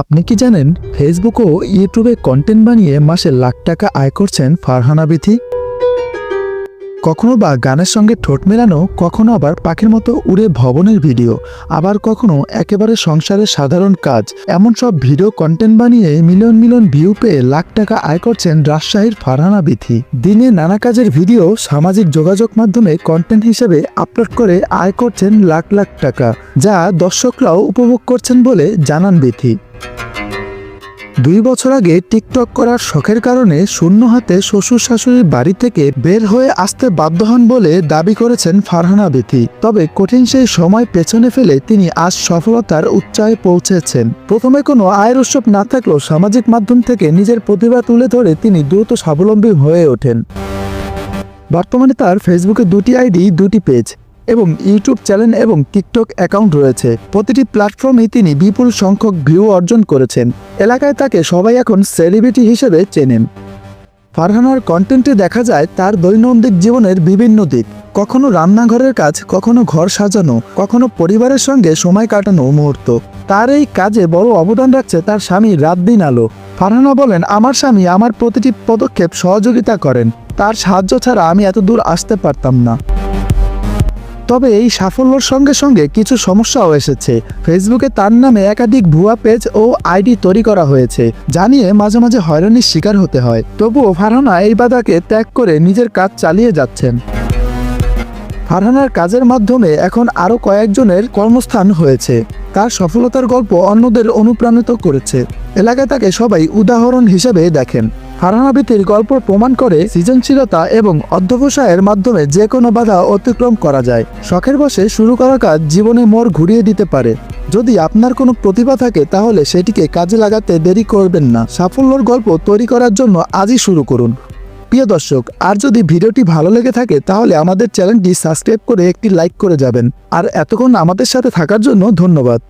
আপনি কি জানেন ফেসবুক ও ইউটিউবে কন্টেন্ট বানিয়ে মাসে লাখ টাকা আয় করছেন ফারহানা বিথি কখনো বা গানের সঙ্গে ঠোঁট মেলানো, কখনো আবার পাখির মতো উড়ে ভবনের ভিডিও, আবার কখনো একেবারে সংসারের সাধারণ কাজ, এমন সব ভিডিও কন্টেন্ট বানিয়ে মিলিয়ন মিলিয়ন ভিউ পেয়ে লাখ টাকা আয় করছেন রাজশাহীর ফারহানা বিথি দিনে নানা কাজের ভিডিও, সামাজিক যোগাযোগ মাধ্যমে কন্টেন্ট হিসেবে আপলোড করে আয় করছেন লাখ লাখ টাকা, যা দর্শকরাও উপভোগ করছেন বলে জানান বিথি। দুই বছর আগে টিকটক করার শখের কারণে শূন্য হাতে শ্বশুর শাশুড়ির বাড়ি থেকে বের হয়ে আসতে বাধ্য হন বলে দাবি করেছেন ফারহানা বিথি তবে কঠিন সেই সময় পেছনে ফেলে তিনি আজ সফলতার উচ্চায় পৌঁছেছেন। প্রথমে কোনো আয়ের উৎসব না থাকলেও সামাজিক মাধ্যম থেকে নিজের প্রতিভা তুলে ধরে তিনি দ্রুত স্বাবলম্বী হয়ে ওঠেন। বর্তমানে তার ফেসবুকে দুটি আইডি, দুটি পেজ। এবং ইউটিউব চ্যানেল এবং টিকটক অ্যাকাউন্ট রয়েছে। প্রতিটি প্ল্যাটফর্মেই তিনি বিপুল সংখ্যক ভিউ অর্জন করেছেন। এলাকায় তাকে সবাই এখন সেলিব্রিটি হিসেবে চেনেন। ফারহানার কন্টেন্টে দেখা যায় তার দৈনন্দিন জীবনের বিভিন্ন দিক। কখনো রান্নাঘরের কাজ, কখনো ঘর সাজানো, কখনো পরিবারের সঙ্গে সময় কাটানো মুহূর্ত। তার এই কাজে বড় অবদান রাখছে তার স্বামী রাত দিন আলো। ফারহানা বলেন, আমার স্বামী আমার প্রতিটি পদক্ষেপ সহযোগিতা করেন। তার সাহায্য ছাড়া আমি এত দূর আসতে পারতাম না। তবে এই সাফল্যর সঙ্গে সঙ্গে কিছু সমস্যাও এসেছে। ফেসবুকে তার নামে একাধিক ভুয়া পেজ ও আইডি তৈরি করা হয়েছে জানিয়ে মাঝে মাঝে হয়রানির শিকার হতে হয়। তবুও ফারহানা এই বাধাকে ত্যাগ করে নিজের কাজ চালিয়ে যাচ্ছেন। ফারহানার কাজের মাধ্যমে এখন আরও কয়েকজনের কর্মস্থান হয়েছে। তার সফলতার গল্প অন্যদের অনুপ্রাণিত করেছে। এলাকায় তাকে সবাই উদাহরণ হিসেবে দেখেন। ফারহানা বিতির গল্প প্রমাণ করে সৃজনশীলতা এবং অধ্যবসায়ের মাধ্যমে যে কোনো বাধা অতিক্রম করা যায়। শখের বসে শুরু করা কাজ জীবনে মোড় ঘুরিয়ে দিতে পারে। যদি আপনার কোনো প্রতিভা থাকে, তাহলে সেটিকে কাজে লাগাতে দেরি করবেন না। সাফল্যর গল্প তৈরি করার জন্য আজই শুরু করুন। প্রিয় দর্শক, আর যদি ভিডিওটি ভালো লেগে থাকে, তাহলে আমাদের চ্যানেলটি সাবস্ক্রাইব করে একটি লাইক করে যাবেন। আর এতক্ষণ আমাদের সাথে থাকার জন্য ধন্যবাদ।